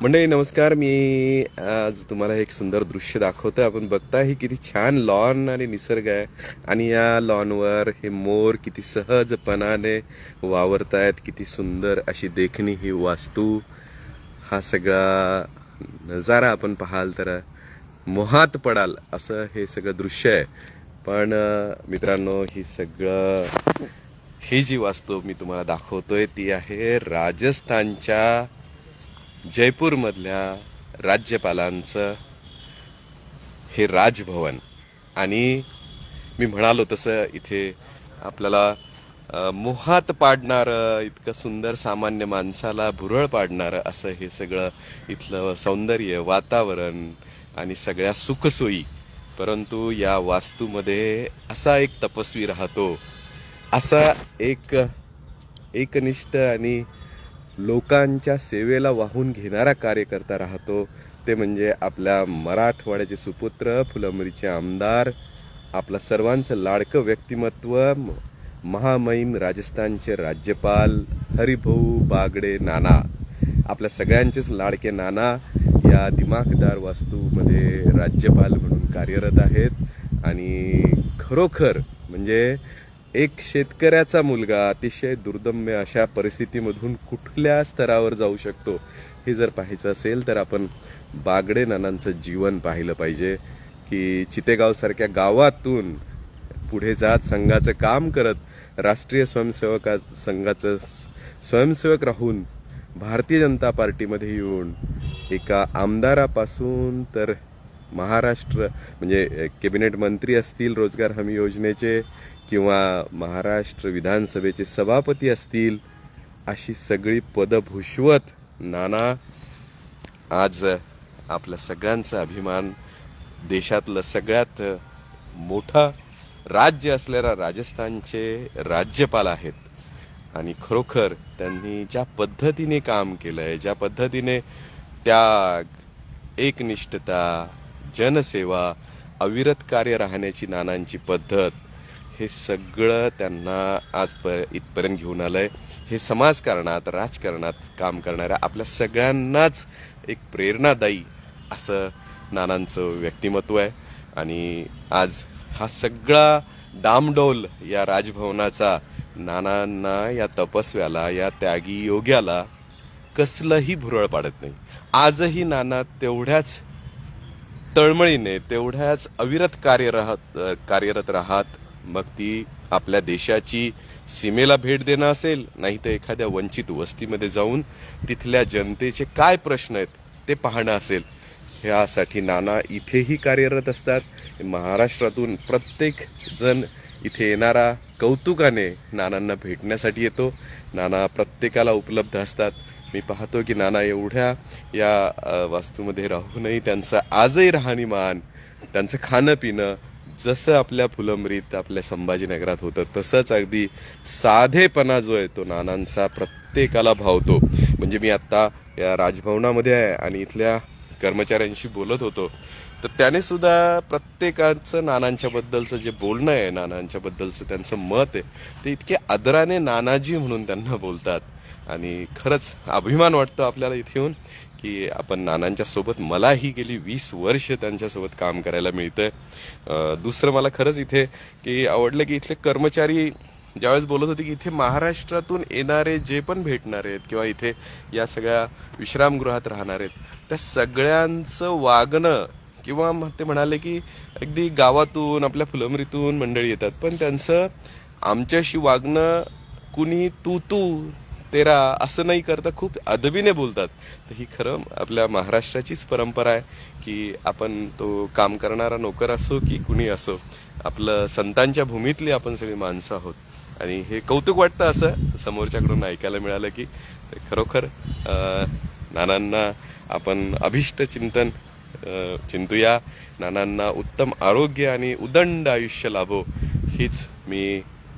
मंडळी नमस्कार. मी आज तुम्हाला एक सुंदर दृश्य दाखवतो आपण बघताय ही किती छान लॉन आणि निसर्ग आहे. आणि या लॉनवर हे मोर किती सहजपणाने वावरतायत किती सुंदर अशी देखणी ही वास्तू. हा सगळा नजारा आपण पाहाल तर मोहात पडाल असं हे सगळं दृश्य आहे. पण मित्रांनो ही सगळं ही जी वास्तू मी तुम्हाला दाखवतोय ती आहे राजस्थानच्या जयपूरमधल्या राज्यपालांचं हे राजभवन. आणि मी म्हणालो तसं इथे आपल्याला मोहात पाडणारं इतकं सुंदर सामान्य माणसाला भुरळ पाडणारं असं हे सगळं इथलं सौंदर्य वातावरण आणि सगळ्या सुखसोयी. परंतु या वास्तूमध्ये असा एक तपस्वी राहतो. असा एक एकनिष्ठ आणि लोकांच्या सेवेला वाहून घेणारा कार्यकर्ता राहतो. ते म्हणजे आपल्या मराठवाड्याचे सुपुत्र फुलंबरीचे आमदार आपलं सर्वांचं लाडकं व्यक्तिमत्व महामहिम राजस्थानचे राज्यपाल हरिभाऊ बागडे नाना. आपल्या सगळ्यांचेच लाडके नाना या दिमाखदार वास्तूमध्ये राज्यपाल म्हणून कार्यरत आहेत. आणि खरोखर म्हणजे एक शेतकऱ्याचा मुलगा अतिशय दुर्दम्य अशा परिस्थितीमधून कुठल्या स्तरावर जाऊ शकतो हे जर पाहायचं असेल तर आपण बागडे नानांचं जीवन पाहिलं पाहिजे की चितेगावसारख्या गावातून पुढे जात संघाचं काम करत राष्ट्रीय स्वयंसेवका संघाचं स्वयंसेवक राहून भारतीय जनता पार्टीमध्ये येऊन एका आमदारापासून तर महाराष्ट्र म्हणजे कॅबिनेट मंत्री असतील रोजगार हमी योजनेचे किंवा महाराष्ट्र विधानसभेचे सभापती असतील अशी सगळी पदं भूषवत नाना आज आपला सगळ्यांचा अभिमान देशातलं सगळ्यात मोठा राज्य असलेल्या राजस्थानचे राज्यपाल आहेत. आणि खरोखर त्यांनी ज्या पद्धतीने काम केलं आहे ज्या पद्धतीने त्याग एकनिष्ठता जनसेवा अविरत कार्य राहण्याची नानांची पद्धत हे सगळं त्यांना आज प इथपर्यंत घेऊन आलंय. हे समाजकारणात राजकारणात काम करणाऱ्या आपल्या सगळ्यांनाच एक प्रेरणादायी असं नानांचं व्यक्तिमत्व आहे. आणि आज हा सगळा डामडोल या राजभवनाचा नानांना या तपस्व्याला या त्यागी योग्याला कसलंही भुरळ पाडत नाही. आजही नाना तेवढ्याच तळमळीने तेवढ्याच अविरत कार्य राहत कार्यरत राहत मग ती आपल्या देशाची सीमेला भेट देणं असेल नाही तर एखाद्या वंचित वस्तीमध्ये जाऊन तिथल्या जनतेचे काय प्रश्न आहेत ते पाहणं असेल. ह्यासाठी नाना इथेही कार्यरत असतात. महाराष्ट्रातून प्रत्येक जण इथे येणारा कौतुकाने नानांना भेटण्यासाठी येतो. नाना प्रत्येकाला उपलब्ध असतात. मी पाहतो की नाना एवढ्या या वास्तूमध्ये राहूनही त्यांचं आजही राहणीमान त्यांचं खाणं पिणं जसं आपल्या फुलंब्रीत आपल्या संभाजीनगरात होतं तसंच अगदी साधेपणा जो आहे तो नानांचा प्रत्येकाला भावतो. म्हणजे मी आत्ता या राजभवनामध्ये आहे आणि इथल्या कर्मचाऱ्यांशी बोलत होतो. तर त्याने सुद्धा प्रत्येकाचं नानांच्या बद्दलचं जे बोलणं आहे नानांच्या बद्दलचं त्यांचं मत आहे ते इतके आदराने नानाजी म्हणून त्यांना बोलतात. आणि खरंच अभिमान वाटतो आपल्याला इथे येऊन की आपण नानांच्या सोबत मलाही गेली वीस वर्ष त्यांच्यासोबत काम करायला मिळतंय. दुसरं मला खरंच इथे की आवडलं की इथले कर्मचारी ज्यावेळेस बोलत होते की इथे महाराष्ट्रातून येणारे जे पण भेटणार आहेत किंवा इथे या सगळ्या विश्रामगृहात राहणार आहेत त्या सगळ्यांचं वागणं किंवा मग ते म्हणाले की अगदी गावातून आपल्या फुलमरीतून मंडळी येतात. पण त्यांचं आमच्याशी वागणं कुणी तू तू तेरा असं नाही करता खूप अदबीने बोलतात. तर ही खरं आपल्या महाराष्ट्राचीच परंपरा आहे की आपण तो काम करणारा नोकर असो की कुणी असो आपलं संतांच्या भूमीतली आपण सगळी माणसं आहोत. आणि हे कौतुक वाटतं असं समोरच्याकडून ऐकायला मिळालं की खरोखर नानांना आपण अभिष्ट चिंतन चिंतूया. नानांना उत्तम आरोग्य आणि उदंड आयुष्य लाभो हीच मी